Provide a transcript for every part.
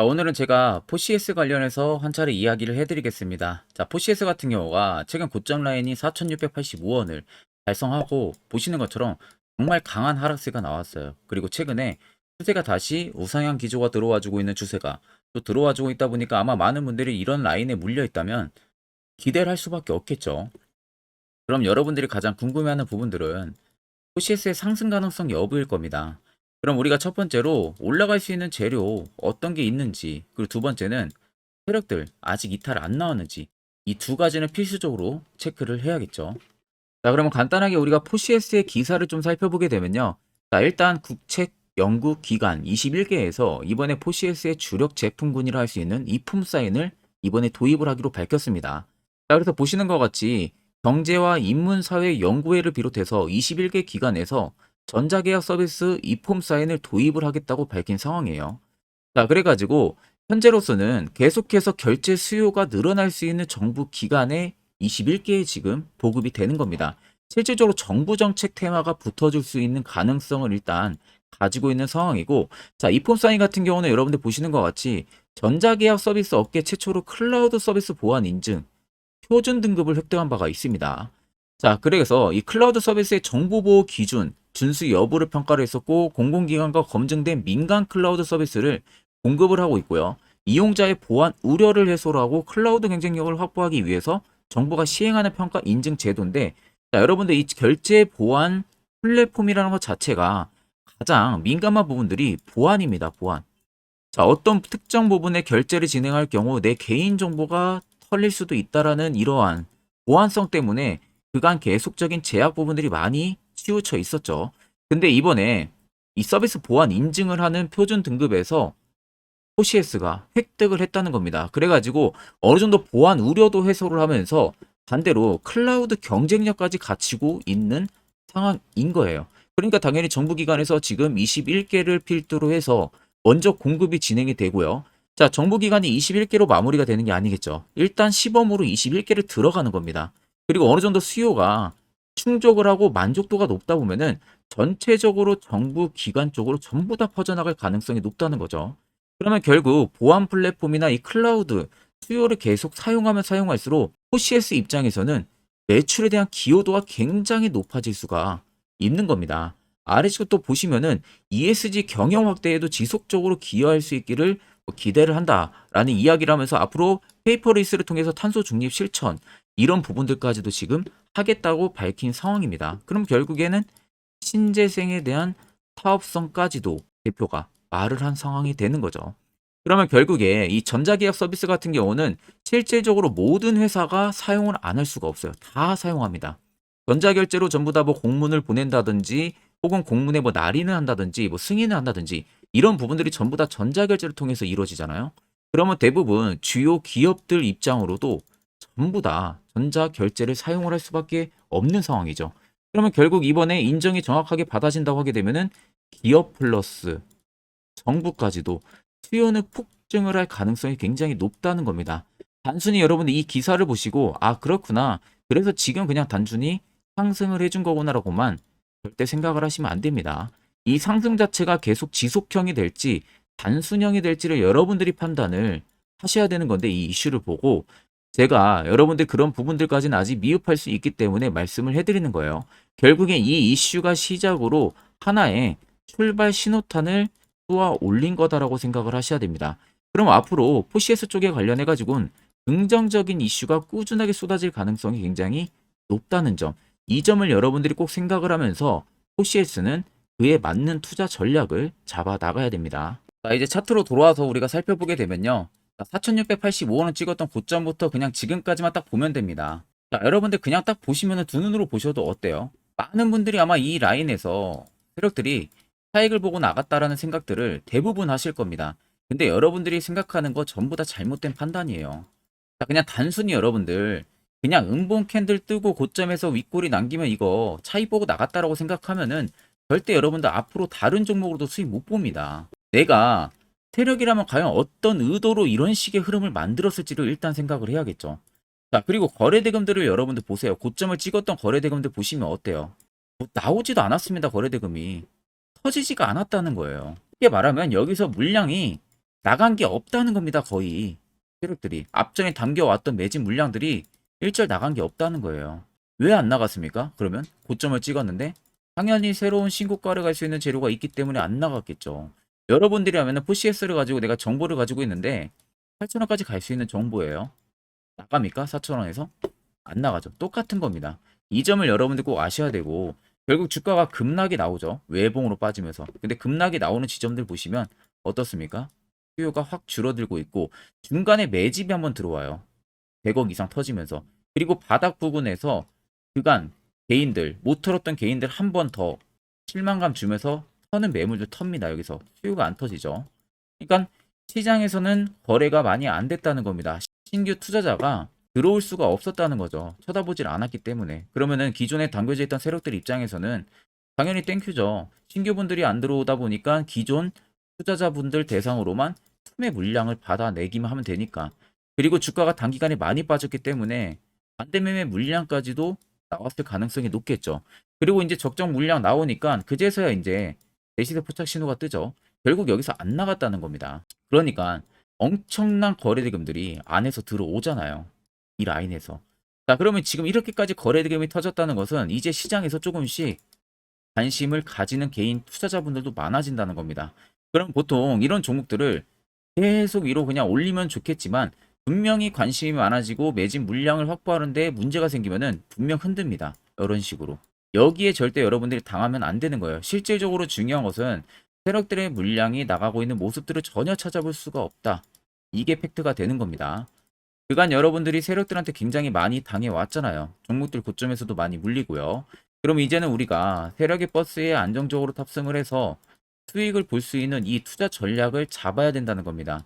자, 오늘은 제가 포시에스 관련해서 한 차례 이야기를 해드리겠습니다. 자, 포시에스 같은 경우가 최근 고점 라인이 4,685원을 달성하고 보시는 것처럼 정말 강한 하락세가 나왔어요. 그리고 최근에 추세가 다시 우상향 기조가 들어와주고 있는 추세가 또 들어와주고 있다 보니까 아마 많은 분들이 이런 라인에 물려 있다면 기대를 할 수밖에 없겠죠. 그럼 여러분들이 가장 궁금해하는 부분들은 포시에스의 상승 가능성 여부일 겁니다. 그럼 우리가 첫 번째로 올라갈 수 있는 재료 어떤 게 있는지 그리고 두 번째는 세력들 아직 이탈 안 나왔는지 이 두 가지는 필수적으로 체크를 해야겠죠. 자 그러면 간단하게 우리가 포시에스의 기사를 좀 살펴보게 되면요. 자 일단 국책 연구 기관 21개에서 이번에 포시에스의 주력 제품군이라 할 수 있는 이품 사인을 이번에 도입을 하기로 밝혔습니다. 자 그래서 보시는 것 같이 경제와 인문사회 연구회를 비롯해서 21개 기관에서 전자계약 서비스 이폼 사인을 도입을 하겠다고 밝힌 상황이에요. 자, 그래가지고 현재로서는 계속해서 결제 수요가 늘어날 수 있는 정부 기관에 21개에 지금 보급이 되는 겁니다. 실질적으로 정부 정책 테마가 붙어줄 수 있는 가능성을 일단 가지고 있는 상황이고, 자, 이폼 사인 같은 경우는 여러분들 보시는 것 같이 전자계약 서비스 업계 최초로 클라우드 서비스 보안 인증 표준 등급을 획득한 바가 있습니다. 자, 그래서 이 클라우드 서비스의 정보보호 기준, 준수 여부를 평가를 했었고 공공기관과 검증된 민간 클라우드 서비스를 공급을 하고 있고요. 이용자의 보안 우려를 해소를 하고 클라우드 경쟁력을 확보하기 위해서 정부가 시행하는 평가 인증 제도인데 자, 여러분들 이 결제 보안 플랫폼이라는 것 자체가 가장 민감한 부분들이 보안입니다. 보안. 자, 어떤 특정 부분의 결제를 진행할 경우 내 개인 정보가 털릴 수도 있다라는 이러한 보안성 때문에 그간 계속적인 제약 부분들이 많이 치우쳐 있었죠. 근데 이번에 이 서비스 보안 인증을 하는 표준 등급에서 OCS가 획득을 했다는 겁니다. 그래가지고 어느 정도 보안 우려도 해소를 하면서 반대로 클라우드 경쟁력까지 갖추고 있는 상황인 거예요. 그러니까 당연히 정부기관에서 지금 21개를 필두로 해서 먼저 공급이 진행이 되고요. 자, 정부기관이 21개로 마무리가 되는 게 아니겠죠. 일단 시범으로 21개를 들어가는 겁니다. 그리고 어느 정도 수요가 충족을 하고 만족도가 높다 보면은 전체적으로 정부 기관 쪽으로 전부 다 퍼져나갈 가능성이 높다는 거죠. 그러면 결국 보안 플랫폼이나 이 클라우드 수요를 계속 사용하면 사용할수록 OCS 입장에서는 매출에 대한 기여도가 굉장히 높아질 수가 있는 겁니다. 아래쪽 또 보시면은 ESG 경영 확대에도 지속적으로 기여할 수 있기를 뭐 기대를 한다라는 이야기를 하면서 앞으로 페이퍼리스를 통해서 탄소 중립 실천 이런 부분들까지도 지금 하겠다고 밝힌 상황입니다. 그럼 결국에는 신재생에 대한 사업성까지도 대표가 말을 한 상황이 되는 거죠. 그러면 결국에 이 전자계약 서비스 같은 경우는 실질적으로 모든 회사가 사용을 안 할 수가 없어요. 다 사용합니다. 전자결제로 전부 다 뭐 공문을 보낸다든지 혹은 공문에 뭐 날인을 한다든지 뭐 승인을 한다든지 이런 부분들이 전부 다 전자결제를 통해서 이루어지잖아요. 그러면 대부분 주요 기업들 입장으로도 전부 다 전자 결제를 사용을 할 수밖에 없는 상황이죠. 그러면 결국 이번에 인정이 정확하게 받아진다고 하게 되면은 기업 플러스 정부까지도 수요는 폭증을 할 가능성이 굉장히 높다는 겁니다. 단순히 여러분들 이 기사를 보시고 아 그렇구나 그래서 지금 그냥 단순히 상승을 해준 거구나라고만 절대 생각을 하시면 안 됩니다. 이 상승 자체가 계속 지속형이 될지 단순형이 될지를 여러분들이 판단을 하셔야 되는 건데 이 이슈를 보고 제가 여러분들 그런 부분들까지는 아직 미흡할 수 있기 때문에 말씀을 해드리는 거예요. 결국엔 이 이슈가 시작으로 하나의 출발 신호탄을 쏘아 올린 거다라고 생각을 하셔야 됩니다. 그럼 앞으로 포시에스 쪽에 관련해 가지고는 긍정적인 이슈가 꾸준하게 쏟아질 가능성이 굉장히 높다는 점. 이 점을 여러분들이 꼭 생각을 하면서 포시에스는 그에 맞는 투자 전략을 잡아 나가야 됩니다. 자, 이제 차트로 돌아와서 우리가 살펴보게 되면요. 4,685원을 찍었던 고점부터 그냥 지금까지만 딱 보면 됩니다. 자, 여러분들 그냥 딱 보시면 두 눈으로 보셔도 어때요? 많은 분들이 아마 이 라인에서 세력들이 차익을 보고 나갔다라는 생각들을 대부분 하실 겁니다. 근데 여러분들이 생각하는 거 전부 다 잘못된 판단이에요. 자, 그냥 단순히 여러분들 그냥 음봉 캔들 뜨고 고점에서 윗골이 남기면 이거 차익 보고 나갔다라고 생각하면은 절대 여러분들 앞으로 다른 종목으로도 수익 못 봅니다. 내가 세력이라면 과연 어떤 의도로 이런 식의 흐름을 만들었을지를 일단 생각을 해야겠죠. 자, 그리고 거래대금들을 여러분들 보세요. 고점을 찍었던 거래대금들 보시면 어때요? 뭐 나오지도 않았습니다, 거래대금이. 터지지가 않았다는 거예요. 쉽게 말하면 여기서 물량이 나간 게 없다는 겁니다, 거의. 세력들이. 앞전에 담겨왔던 매진 물량들이 일절 나간 게 없다는 거예요. 왜 안 나갔습니까? 그러면 고점을 찍었는데 당연히 새로운 신고가를 갈 수 있는 재료가 있기 때문에 안 나갔겠죠. 여러분들이 하면은 푸시에스를 가지고 내가 정보를 가지고 있는데 8,000원까지 갈 수 있는 정보예요. 나갑니까? 4,000원에서? 안 나가죠. 똑같은 겁니다. 이 점을 여러분들 꼭 아셔야 되고 결국 주가가 급락이 나오죠. 외봉으로 빠지면서. 근데 급락이 나오는 지점들 보시면 어떻습니까? 수요가 확 줄어들고 있고 중간에 매집이 한번 들어와요. 100억 이상 터지면서. 그리고 바닥 부근에서 그간 개인들 못 털었던 개인들 한 번 더 실망감 주면서 터는 매물들 텁니다. 여기서 수요가 안 터지죠. 그러니까 시장에서는 거래가 많이 안 됐다는 겁니다. 신규 투자자가 들어올 수가 없었다는 거죠. 쳐다보질 않았기 때문에. 그러면은 기존에 담겨져 있던 세력들 입장에서는 당연히 땡큐죠. 신규분들이 안 들어오다 보니까 기존 투자자분들 대상으로만 투매 물량을 받아내기만 하면 되니까. 그리고 주가가 단기간에 많이 빠졌기 때문에 반대매매 물량까지도 나왔을 가능성이 높겠죠. 그리고 이제 적정 물량 나오니까 그제서야 이제 대시세 포착 신호가 뜨죠. 결국 여기서 안 나갔다는 겁니다. 그러니까 엄청난 거래대금들이 안에서 들어오잖아요. 이 라인에서. 자, 그러면 지금 이렇게까지 거래대금이 터졌다는 것은 이제 시장에서 조금씩 관심을 가지는 개인 투자자분들도 많아진다는 겁니다. 그럼 보통 이런 종목들을 계속 위로 그냥 올리면 좋겠지만 분명히 관심이 많아지고 매진 물량을 확보하는데 문제가 생기면은 분명 흔듭니다. 이런 식으로. 여기에 절대 여러분들이 당하면 안 되는 거예요. 실질적으로 중요한 것은 세력들의 물량이 나가고 있는 모습들을 전혀 찾아볼 수가 없다. 이게 팩트가 되는 겁니다. 그간 여러분들이 세력들한테 굉장히 많이 당해왔잖아요. 종목들 고점에서도 많이 물리고요. 그럼 이제는 우리가 세력의 버스에 안정적으로 탑승을 해서 수익을 볼 수 있는 이 투자 전략을 잡아야 된다는 겁니다.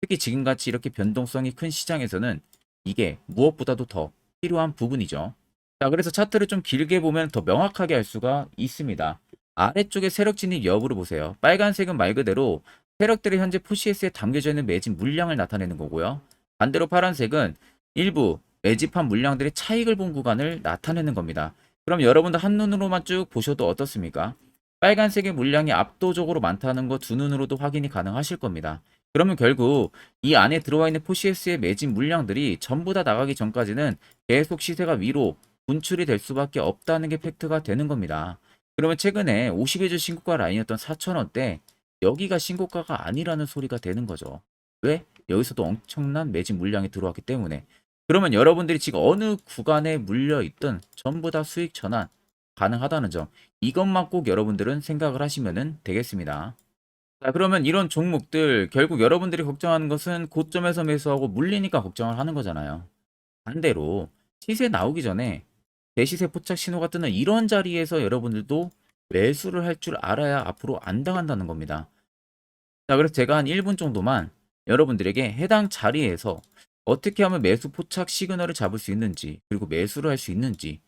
특히 지금같이 이렇게 변동성이 큰 시장에서는 이게 무엇보다도 더 필요한 부분이죠. 자, 그래서 차트를 좀 길게 보면 더 명확하게 알 수가 있습니다. 아래쪽에 세력 진입 여부를 보세요. 빨간색은 말 그대로 세력들이 현재 푸시에스에 담겨져 있는 매집 물량을 나타내는 거고요. 반대로 파란색은 일부 매집한 물량들의 차익을 본 구간을 나타내는 겁니다. 그럼 여러분들 한눈으로만 쭉 보셔도 어떻습니까? 빨간색의 물량이 압도적으로 많다는 거 두 눈으로도 확인이 가능하실 겁니다. 그러면 결국 이 안에 들어와 있는 포시에스의 매진 물량들이 전부 다 나가기 전까지는 계속 시세가 위로 분출이 될 수밖에 없다는 게 팩트가 되는 겁니다. 그러면 최근에 50일주 신고가 라인이었던 4,000원대 여기가 신고가가 아니라는 소리가 되는 거죠. 왜? 여기서도 엄청난 매진 물량이 들어왔기 때문에. 그러면 여러분들이 지금 어느 구간에 물려 있든 전부 다 수익 전환 가능하다는 점. 이것만 꼭 여러분들은 생각을 하시면 되겠습니다. 자, 그러면 이런 종목들 결국 여러분들이 걱정하는 것은 고점에서 매수하고 물리니까 걱정을 하는 거잖아요. 반대로 시세 나오기 전에 대시세 포착 신호가 뜨는 이런 자리에서 여러분들도 매수를 할 줄 알아야 앞으로 안 당한다는 겁니다. 자, 그래서 제가 한 1분 정도만 여러분들에게 해당 자리에서 어떻게 하면 매수 포착 시그널을 잡을 수 있는지, 그리고 매수를 할 수 있는지,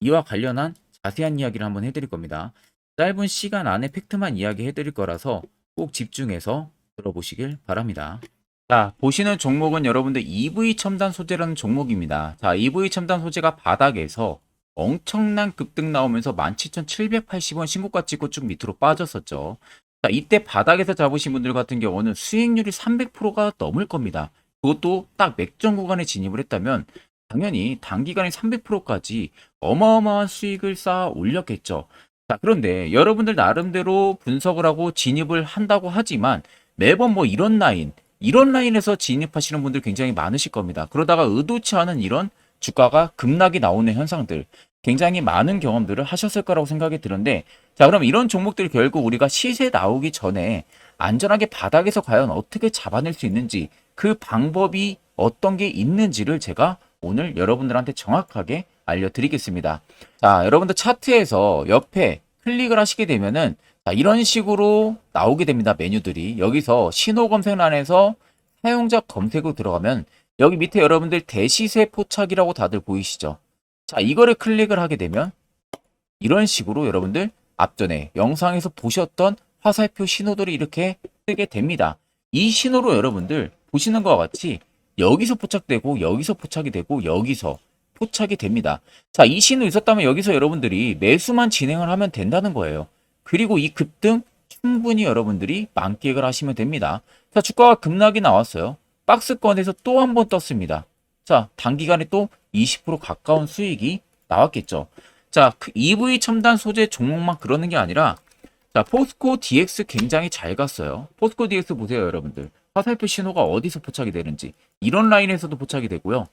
이와 관련한 자세한 이야기를 한번 해드릴 겁니다. 짧은 시간 안에 팩트만 이야기 해 드릴 거라서 꼭 집중해서 들어보시길 바랍니다. 자, 보시는 종목은 여러분들 EV 첨단 소재라는 종목입니다. 자, EV 첨단 소재가 바닥에서 엄청난 급등 나오면서 17,780원 신고가 찍고 쭉 밑으로 빠졌었죠. 자, 이때 바닥에서 잡으신 분들 같은 경우는 수익률이 300%가 넘을 겁니다. 그것도 딱 맥점 구간에 진입을 했다면 당연히 단기간에 300%까지 어마어마한 수익을 쌓아 올렸겠죠. 자, 그런데 여러분들 나름대로 분석을 하고 진입을 한다고 하지만 매번 뭐 이런 라인, 이런 라인에서 진입하시는 분들 굉장히 많으실 겁니다. 그러다가 의도치 않은 이런 주가가 급락이 나오는 현상들, 굉장히 많은 경험들을 하셨을 거라고 생각이 드는데, 자, 그럼 이런 종목들 결국 우리가 시세 나오기 전에 안전하게 바닥에서 과연 어떻게 잡아낼 수 있는지, 그 방법이 어떤 게 있는지를 제가 오늘 여러분들한테 정확하게 알려드리겠습니다. 자, 여러분들 차트에서 옆에 클릭을 하시게 되면은 자, 이런 식으로 나오게 됩니다. 메뉴들이. 여기서 신호 검색란에서 사용자 검색으로 들어가면 여기 밑에 여러분들 대시세 포착이라고 다들 보이시죠? 자, 이거를 클릭을 하게 되면 이런 식으로 여러분들 앞전에 영상에서 보셨던 화살표 신호들이 이렇게 뜨게 됩니다. 이 신호로 여러분들 보시는 것과 같이 여기서 포착되고 여기서 포착이 되고 여기서 포착이 됩니다. 자, 이 신호 있었다면 여기서 여러분들이 매수만 진행을 하면 된다는 거예요. 그리고 이 급등 충분히 여러분들이 만끽을 하시면 됩니다. 자, 주가가 급락이 나왔어요. 박스권에서 또 한 번 떴습니다. 자, 단기간에 또 20% 가까운 수익이 나왔겠죠. 자, 그 EV 첨단 소재 종목만 그러는 게 아니라 자, 포스코 DX 굉장히 잘 갔어요. 포스코 DX 보세요, 여러분들. 화살표 신호가 어디서 포착이 되는지. 이런 라인에서도 포착이 되고요.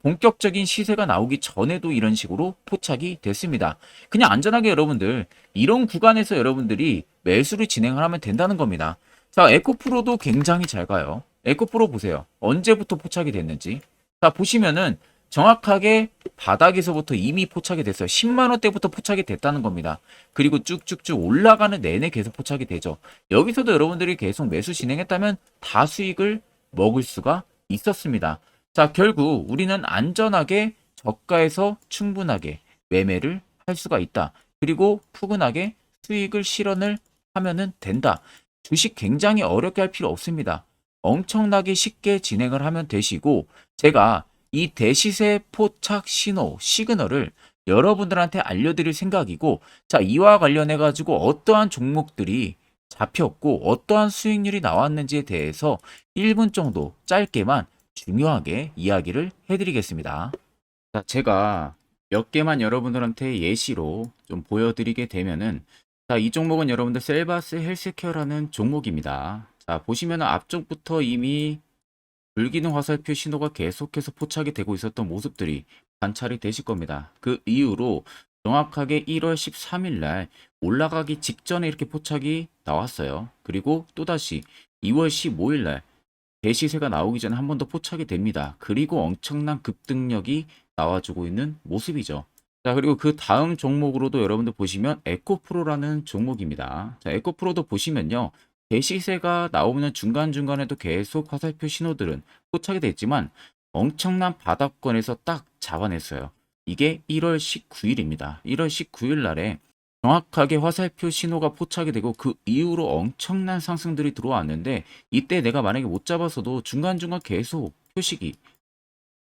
자, 본격적인 시세가 나오기 전에도 이런 식으로 포착이 됐습니다. 그냥 안전하게 여러분들, 이런 구간에서 여러분들이 매수를 진행을 하면 된다는 겁니다. 자, 에코프로도 굉장히 잘 가요. 에코프로 보세요. 언제부터 포착이 됐는지. 자, 보시면은 정확하게 바닥에서부터 이미 포착이 됐어요. 10만 원대부터 포착이 됐다는 겁니다. 그리고 쭉쭉쭉 올라가는 내내 계속 포착이 되죠. 여기서도 여러분들이 계속 매수 진행했다면 다 수익을 먹을 수가 있었습니다. 자, 결국 우리는 안전하게 저가에서 충분하게 매매를 할 수가 있다. 그리고 푸근하게 수익을 실현을 하면은 된다. 주식 굉장히 어렵게 할 필요 없습니다. 엄청나게 쉽게 진행을 하면 되시고 제가 이 대시세 포착 신호 시그널을 여러분들한테 알려드릴 생각이고 자 이와 관련해 가지고 어떠한 종목들이 잡혔고 어떠한 수익률이 나왔는지에 대해서 1분 정도 짧게만 중요하게 이야기를 해드리겠습니다. 자 제가 몇 개만 여러분들한테 예시로 좀 보여드리게 되면은 자 이 종목은 여러분들 셀바스 헬스케어라는 종목입니다. 자 보시면 앞쪽부터 이미 불기능 화살표 신호가 계속해서 포착이 되고 있었던 모습들이 관찰이 되실 겁니다. 그 이후로 정확하게 1월 13일 날 올라가기 직전에 이렇게 포착이 나왔어요. 그리고 또다시 2월 15일 날 대시세가 나오기 전에 한 번 더 포착이 됩니다. 그리고 엄청난 급등력이 나와주고 있는 모습이죠. 자, 그리고 그 다음 종목으로도 여러분들 보시면 에코프로라는 종목입니다. 자, 에코프로도 보시면요. 대시세가 나오는 중간중간에도 계속 화살표 신호들은 포착이 됐지만 엄청난 바닥권에서 딱 잡아냈어요. 이게 1월 19일입니다. 1월 19일 날에 정확하게 화살표 신호가 포착이 되고 그 이후로 엄청난 상승들이 들어왔는데 이때 내가 만약에 못 잡았어도 중간중간 계속 표식이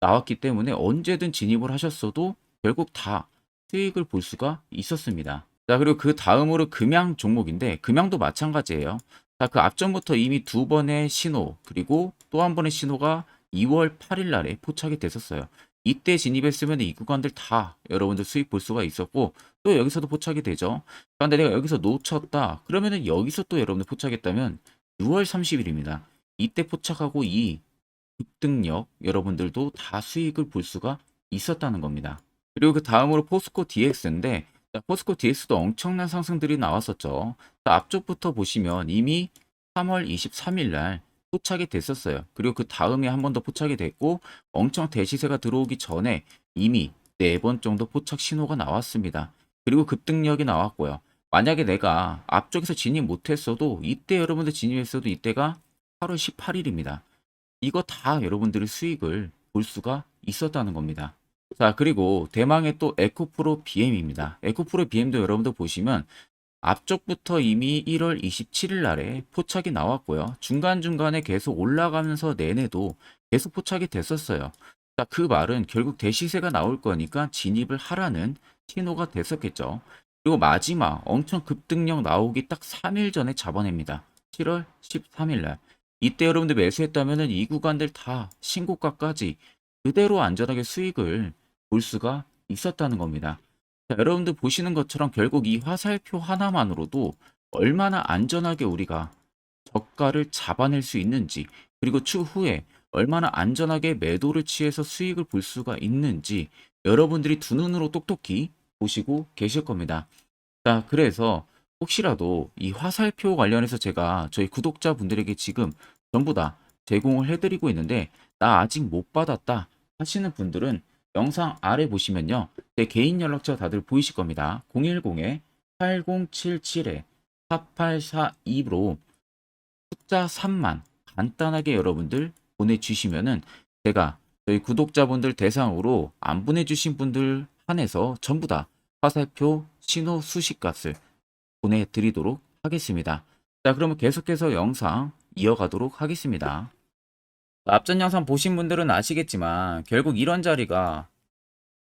나왔기 때문에 언제든 진입을 하셨어도 결국 다 수익을 볼 수가 있었습니다. 자, 그리고 그 다음으로 금양 종목인데 금양도 마찬가지예요. 자, 그 앞전부터 이미 두 번의 신호, 그리고 또 한 번의 신호가 2월 8일 날에 포착이 됐었어요. 이때 진입했으면 이 구간들 다 여러분들 수익 볼 수가 있었고, 또 여기서도 포착이 되죠. 그런데 내가 여기서 놓쳤다. 그러면은 여기서 또 여러분들 포착했다면 6월 30일입니다. 이때 포착하고 이 급등력 여러분들도 다 수익을 볼 수가 있었다는 겁니다. 그리고 그 다음으로 포스코 DX인데 자, 포스코 DX도 엄청난 상승들이 나왔었죠. 자, 앞쪽부터 보시면 이미 3월 23일 날 포착이 됐었어요. 그리고 그 다음에 한 번 더 포착이 됐고 엄청 대시세가 들어오기 전에 이미 네 번 정도 포착 신호가 나왔습니다. 그리고 급등력이 나왔고요. 만약에 내가 앞쪽에서 진입 못했어도 이때 여러분들 진입했어도 이때가 8월 18일입니다. 이거 다 여러분들의 수익을 볼 수가 있었다는 겁니다. 자, 그리고 대망의 또 에코프로 BM입니다. 에코프로 BM도 여러분들 보시면 앞쪽부터 이미 1월 27일 날에 포착이 나왔고요. 중간중간에 계속 올라가면서 내내도 계속 포착이 됐었어요. 자, 그 말은 결국 대시세가 나올 거니까 진입을 하라는 신호가 됐었겠죠. 그리고 마지막 엄청 급등력 나오기 딱 3일 전에 잡아냅니다. 7월 13일 날. 이때 여러분들 매수했다면 이 구간들 다 신고가까지 그대로 안전하게 수익을 볼 수가 있었다는 겁니다. 자, 여러분들 보시는 것처럼 결국 이 화살표 하나만으로도 얼마나 안전하게 우리가 저가를 잡아낼 수 있는지 그리고 추후에 얼마나 안전하게 매도를 취해서 수익을 볼 수가 있는지 여러분들이 두 눈으로 똑똑히 보시고 계실 겁니다. 자, 그래서 혹시라도 이 화살표 관련해서 제가 저희 구독자분들에게 지금 전부 다 제공을 해드리고 있는데 나 아직 못 받았다 하시는 분들은 영상 아래 보시면요. 제 개인 연락처 다들 보이실 겁니다. 010-8077-4842로 숫자 3만 간단하게 여러분들 보내주시면은 제가 저희 구독자분들 대상으로 안 보내주신 분들 한해서 전부 다 화살표 신호 수식값을 보내드리도록 하겠습니다. 자, 그러면 계속해서 영상 이어가도록 하겠습니다. 앞전 영상 보신 분들은 아시겠지만 결국 이런 자리가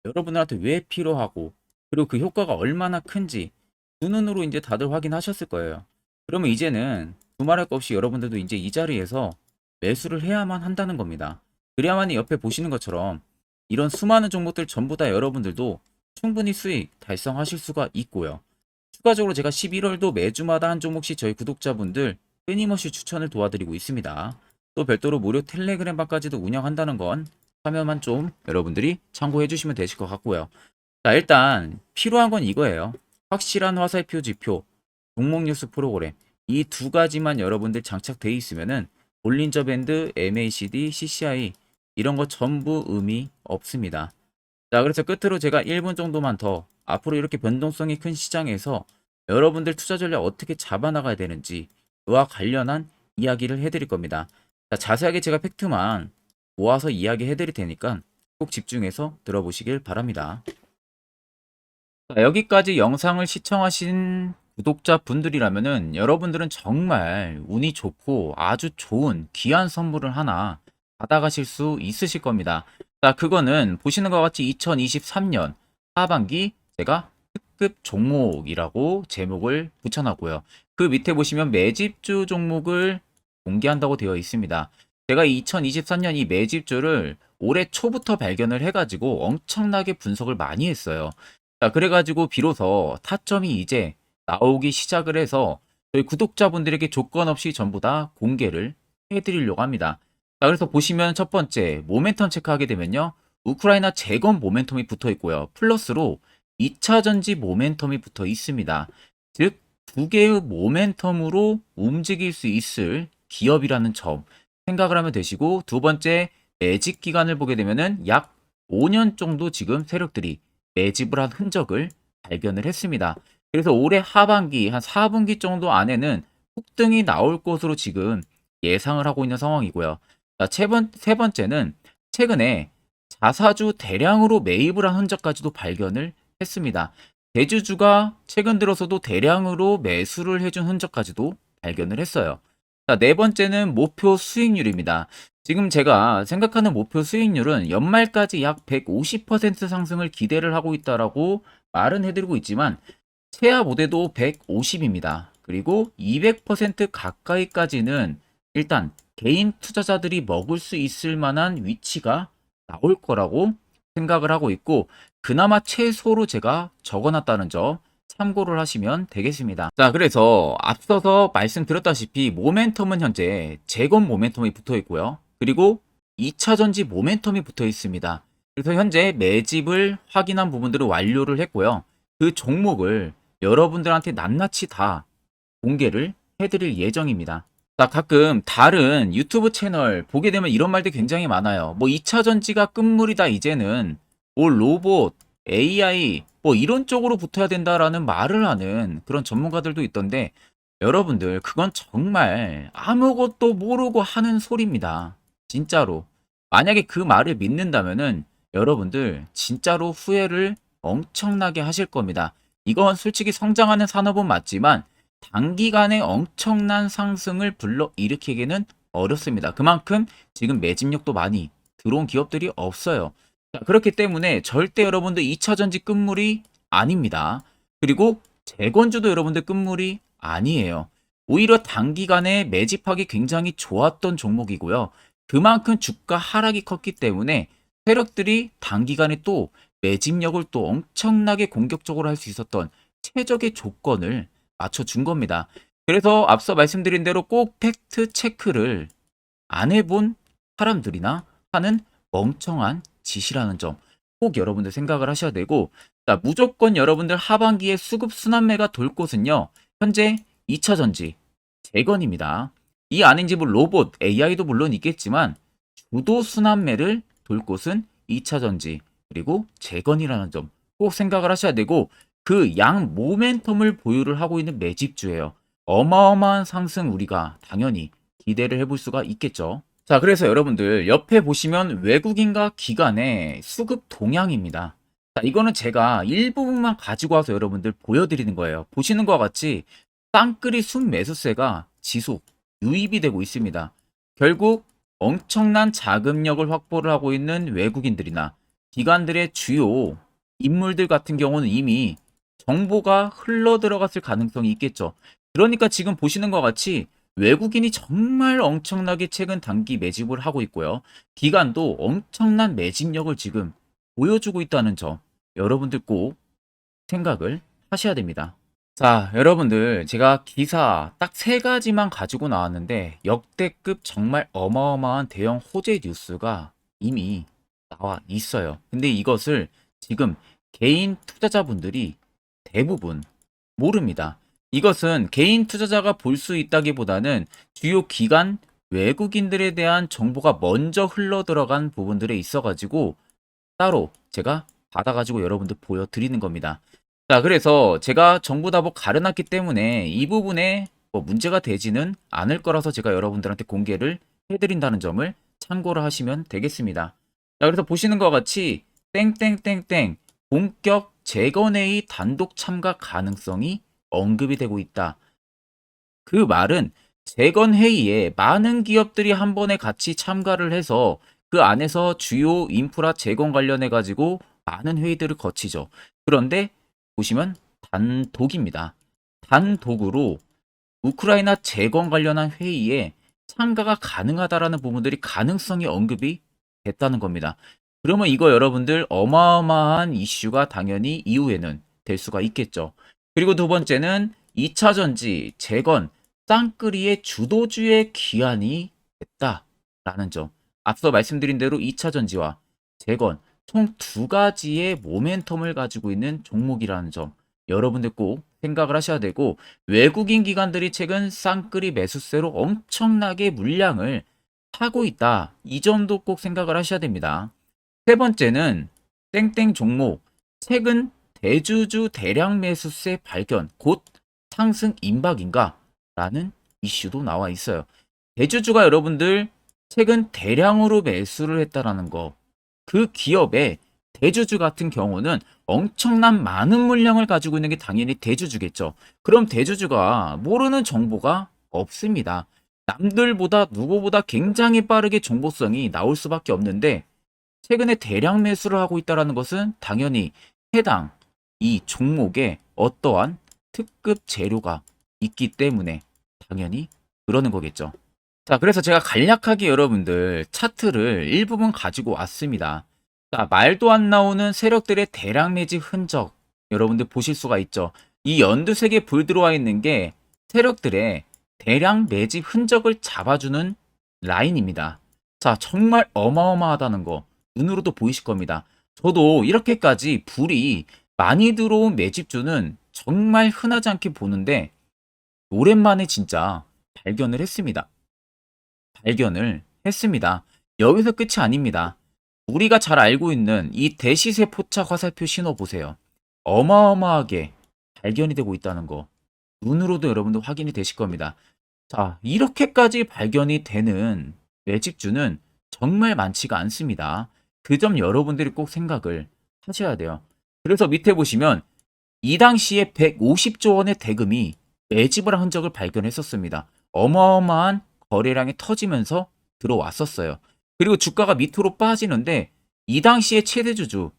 여러분들한테 왜 필요하고 그리고 그 효과가 얼마나 큰지 두 눈으로 이제 다들 확인하셨을 거예요. 그러면 이제는 두말할 것 없이 여러분들도 이제 이 자리에서 매수를 해야만 한다는 겁니다. 그래야만이 옆에 보시는 것처럼 이런 수많은 종목들 전부 다 여러분들도 충분히 수익 달성하실 수가 있고요. 추가적으로 제가 11월도 매주마다 한 종목씩 저희 구독자분들 끊임없이 추천을 도와드리고 있습니다. 또 별도로 무료 텔레그램 방까지도 운영한다는 건 참여만 좀 여러분들이 참고해 주시면 되실 것 같고요. 자, 일단 필요한 건 이거예요. 확실한 화살표 지표, 종목 뉴스 프로그램 이 두 가지만 여러분들 장착돼 있으면은 볼린저 밴드, MACD, CCI 이런 거 전부 의미 없습니다. 자, 그래서 끝으로 제가 1분 정도만 더 앞으로 이렇게 변동성이 큰 시장에서 여러분들 투자 전략 어떻게 잡아나가야 되는지 그와 관련한 이야기를 해드릴 겁니다. 자, 자세하게 제가 팩트만 모아서 이야기 해 드릴 테니까 꼭 집중해서 들어보시길 바랍니다. 자, 여기까지 영상을 시청하신 구독자 분들이라면은 여러분들은 정말 운이 좋고 아주 좋은 귀한 선물을 하나 받아가실 수 있으실 겁니다. 자, 그거는 보시는 것 같이 2023년 하반기 제가 특급 종목이라고 제목을 붙여놨고요. 그 밑에 보시면 매집주 종목을 공개한다고 되어 있습니다. 제가 2023년 이 매집주를 올해 초부터 발견을 해가지고 엄청나게 분석을 많이 했어요. 자, 그래가지고 비로소 타점이 이제 나오기 시작을 해서 저희 구독자분들에게 조건 없이 전부 다 공개를 해드리려고 합니다. 자, 그래서 보시면 첫 번째 모멘텀 체크하게 되면요. 우크라이나 재건 모멘텀이 붙어 있고요. 플러스로 2차 전지 모멘텀이 붙어 있습니다. 즉, 두 개의 모멘텀으로 움직일 수 있을 기업이라는 점 생각을 하면 되시고, 두 번째 매집 기간을 보게 되면은 약 5년 정도 지금 세력들이 매집을 한 흔적을 발견을 했습니다. 그래서 올해 하반기 한 4분기 정도 안에는 폭등이 나올 것으로 지금 예상을 하고 있는 상황이고요. 자, 세, 번, 세 번째는 최근에 자사주 대량으로 매입을 한 흔적까지도 발견을 했습니다. 대주주가 최근 들어서도 대량으로 매수를 해준 흔적까지도 발견을 했어요. 자, 네 번째는 목표 수익률입니다. 지금 제가 생각하는 목표 수익률은 연말까지 약 150% 상승을 기대를 하고 있다라고 말은 해드리고 있지만 최하 모대도 150입니다. 그리고 200% 가까이까지는 일단 개인 투자자들이 먹을 수 있을 만한 위치가 나올 거라고 생각을 하고 있고 그나마 최소로 제가 적어놨다는 점 참고를 하시면 되겠습니다. 자, 그래서 앞서서 말씀드렸다시피 모멘텀은 현재 재건 모멘텀이 붙어 있고요. 그리고 2차 전지 모멘텀이 붙어 있습니다. 그래서 현재 매집을 확인한 부분들을 완료를 했고요. 그 종목을 여러분들한테 낱낱이 다 공개를 해드릴 예정입니다. 자, 가끔 다른 유튜브 채널 보게 되면 이런 말들 굉장히 많아요. 뭐 2차 전지가 끝물이다 이제는 뭐 로봇, AI 뭐 이런 쪽으로 붙어야 된다라는 말을 하는 그런 전문가들도 있던데 여러분들 그건 정말 아무것도 모르고 하는 소리입니다. 진짜로. 만약에 그 말을 믿는다면은 여러분들 진짜로 후회를 엄청나게 하실 겁니다. 이건 솔직히 성장하는 산업은 맞지만 단기간에 엄청난 상승을 불러 일으키기는 어렵습니다. 그만큼 지금 매집력도 많이 들어온 기업들이 없어요. 자, 그렇기 때문에 절대 여러분들 2차 전지 끝물이 아닙니다. 그리고 재건주도 여러분들 끝물이 아니에요. 오히려 단기간에 매집하기 굉장히 좋았던 종목이고요. 그만큼 주가 하락이 컸기 때문에 세력들이 단기간에 또 매집력을 또 엄청나게 공격적으로 할 수 있었던 최적의 조건을 맞춰준 겁니다. 그래서 앞서 말씀드린 대로 꼭 팩트 체크를 안 해본 사람들이나 하는 멍청한 짓이라는 점 꼭 여러분들 생각을 하셔야 되고 자, 무조건 여러분들 하반기에 수급 순환매가 돌 곳은요. 현재 2차 전지 재건입니다. 이 안인지 뭐 로봇, AI도 물론 있겠지만 주도 순환매를 돌 곳은 2차 전지 그리고 재건이라는 점 꼭 생각을 하셔야 되고 그 양 모멘텀을 보유를 하고 있는 매집주예요. 어마어마한 상승 우리가 당연히 기대를 해볼 수가 있겠죠. 자, 그래서 여러분들 옆에 보시면 외국인과 기관의 수급 동향입니다. 자, 이거는 제가 일부분만 가지고 와서 여러분들 보여드리는 거예요. 보시는 것과 같이 쌍끌이 순 매수세가 지속, 유입이 되고 있습니다. 결국 엄청난 자금력을 확보를 하고 있는 외국인들이나 기관들의 주요 인물들 같은 경우는 이미 정보가 흘러 들어갔을 가능성이 있겠죠. 그러니까 지금 보시는 것 같이 외국인이 정말 엄청나게 최근 단기 매집을 하고 있고요. 기관도 엄청난 매집력을 지금 보여주고 있다는 점 여러분들 꼭 생각을 하셔야 됩니다. 자, 여러분들 제가 기사 딱 세 가지만 가지고 나왔는데 역대급 정말 어마어마한 대형 호재 뉴스가 이미 나와 있어요. 근데 이것을 지금 개인 투자자분들이 대부분 모릅니다. 이것은 개인 투자자가 볼 수 있다기보다는 주요 기관 외국인들에 대한 정보가 먼저 흘러 들어간 부분들에 있어 가지고 따로 제가 받아 가지고 여러분들 보여 드리는 겁니다. 자, 그래서 제가 다뭐 가려놨기 때문에 이 부분에 뭐 문제가 되지는 않을 거라서 제가 여러분들한테 공개를 해 드린다는 점을 참고를 하시면 되겠습니다. 자, 그래서 보시는 것 같이 땡땡땡땡 본격 재건회의 단독 참가 가능성이 언급이 되고 있다. 그 말은 재건 회의에 많은 기업들이 한 번에 같이 참가를 해서 그 안에서 주요 인프라 재건 관련해 가지고 많은 회의들을 거치죠. 그런데 보시면 단독입니다. 단독으로 우크라이나 재건 관련한 회의에 참가가 가능하다라는 부분들이 가능성이 언급이 됐다는 겁니다. 그러면 이거 여러분들 어마어마한 이슈가 당연히 이후에는 될 수가 있겠죠. 그리고 두 번째는 2차 전지, 재건, 쌍끌이의 주도주의 기한이 됐다라는 점. 앞서 말씀드린 대로 2차 전지와 재건 총 두 가지의 모멘텀을 가지고 있는 종목이라는 점. 여러분들 꼭 생각을 하셔야 되고 외국인 기관들이 최근 쌍끌이 매수세로 엄청나게 물량을 하고 있다. 이 점도 꼭 생각을 하셔야 됩니다. 세 번째는 땡땡 종목 최근 대주주 대량 매수세 발견 곧 상승 임박인가? 라는 이슈도 나와 있어요. 대주주가 여러분들 최근 대량으로 매수를 했다라는 거. 그 기업의 대주주 같은 경우는 엄청난 많은 물량을 가지고 있는 게 당연히 대주주겠죠. 그럼 대주주가 모르는 정보가 없습니다. 남들보다 누구보다 굉장히 빠르게 정보성이 나올 수밖에 없는데 최근에 대량 매수를 하고 있다는 것은 당연히 해당 이 종목에 어떠한 특급 재료가 있기 때문에 당연히 그러는 거겠죠. 자, 그래서 제가 간략하게 여러분들 차트를 일부분 가지고 왔습니다. 자, 말도 안 나오는 세력들의 대량 매집 흔적 여러분들 보실 수가 있죠. 이 연두색에 불 들어와 있는 게 세력들의 대량 매집 흔적을 잡아주는 라인입니다. 자, 정말 어마어마하다는 거 눈으로도 보이실 겁니다. 저도 이렇게까지 불이 많이 들어온 매집주는 정말 흔하지 않게 보는데 오랜만에 진짜 발견을 했습니다. 발견을 했습니다. 여기서 끝이 아닙니다. 우리가 잘 알고 있는 이 대시세 포착 화살표 신호 보세요. 어마어마하게 발견이 되고 있다는 거 눈으로도 여러분들 확인이 되실 겁니다. 자, 이렇게까지 발견이 되는 매집주는 정말 많지가 않습니다. 그 점 여러분들이 꼭 생각을 하셔야 돼요. 그래서 밑에 보시면 이 당시에 150조 원의 대금이 매집을 한 흔적을 발견했었습니다. 어마어마한 거래량이 터지면서 들어왔었어요. 그리고 주가가 밑으로 빠지는데 이 당시에 최대주주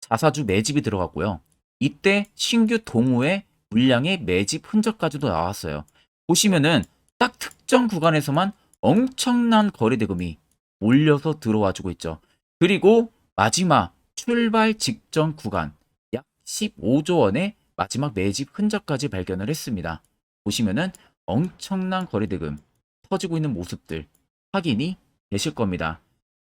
자사주 매집이 들어갔고요. 이때 신규 동호회 물량의 매집 흔적까지도 나왔어요. 보시면은 딱 특정 구간에서만 엄청난 거래 대금이 몰려서 들어와주고 있죠. 그리고 마지막 출발 직전 구간 약 15조 원의 마지막 매집 흔적까지 발견을 했습니다. 보시면은 엄청난 거래 대금 터지고 있는 모습들 확인이 되실 겁니다.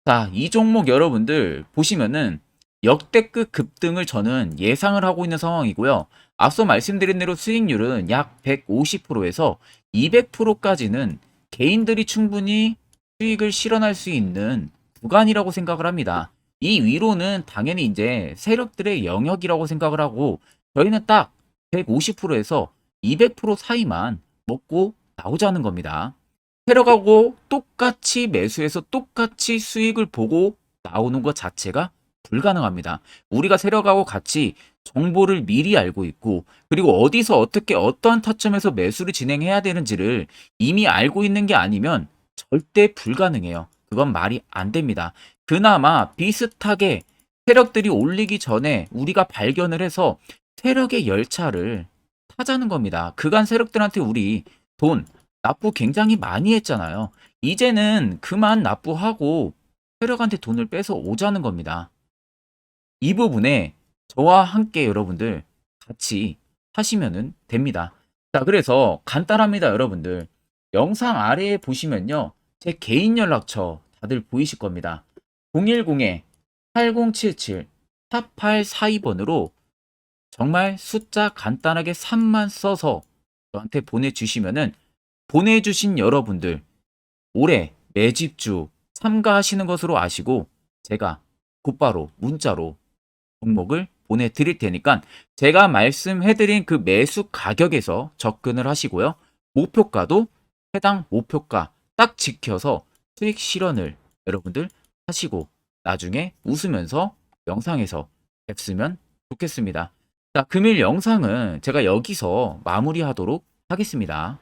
자, 이 종목 여러분들 보시면은 역대급 급등을 저는 예상을 하고 있는 상황이고요. 앞서 말씀드린 대로 수익률은 약 150%에서 200%까지는 개인들이 충분히 수익을 실현할 수 있는 구간이라고 생각을 합니다. 이 위로는 당연히 이제 세력들의 영역이라고 생각을 하고 저희는 딱 150%에서 200% 사이만 먹고 나오자는 겁니다. 세력하고 똑같이 매수해서 똑같이 수익을 보고 나오는 것 자체가 불가능합니다. 우리가 세력하고 같이 정보를 미리 알고 있고 그리고 어디서 어떻게 어떠한 타점에서 매수를 진행해야 되는지를 이미 알고 있는 게 아니면 절대 불가능해요. 그건 말이 안 됩니다. 그나마 비슷하게 세력들이 올리기 전에 우리가 발견을 해서 세력의 열차를 타자는 겁니다. 그간 세력들한테 우리 돈 납부 굉장히 많이 했잖아요. 이제는 그만 납부하고 세력한테 돈을 뺏어 오자는 겁니다. 이 부분에 저와 함께 여러분들 같이 하시면은 됩니다. 자, 그래서 간단합니다, 여러분들. 영상 아래에 보시면요. 제 개인 연락처 다들 보이실 겁니다. 010-8077-4842번으로 정말 숫자 간단하게 3만 써서 저한테 보내주시면은 보내주신 여러분들 올해 매집주 참가하시는 것으로 아시고 제가 곧바로 문자로 종목을 보내드릴 테니까 제가 말씀해드린 그 매수 가격에서 접근을 하시고요. 목표가도 해당 목표가 딱 지켜서 수익 실현을 여러분들 하시고 나중에 웃으면서 영상에서 뵙으면 좋겠습니다. 자, 금일 영상은 제가 여기서 마무리하도록 하겠습니다.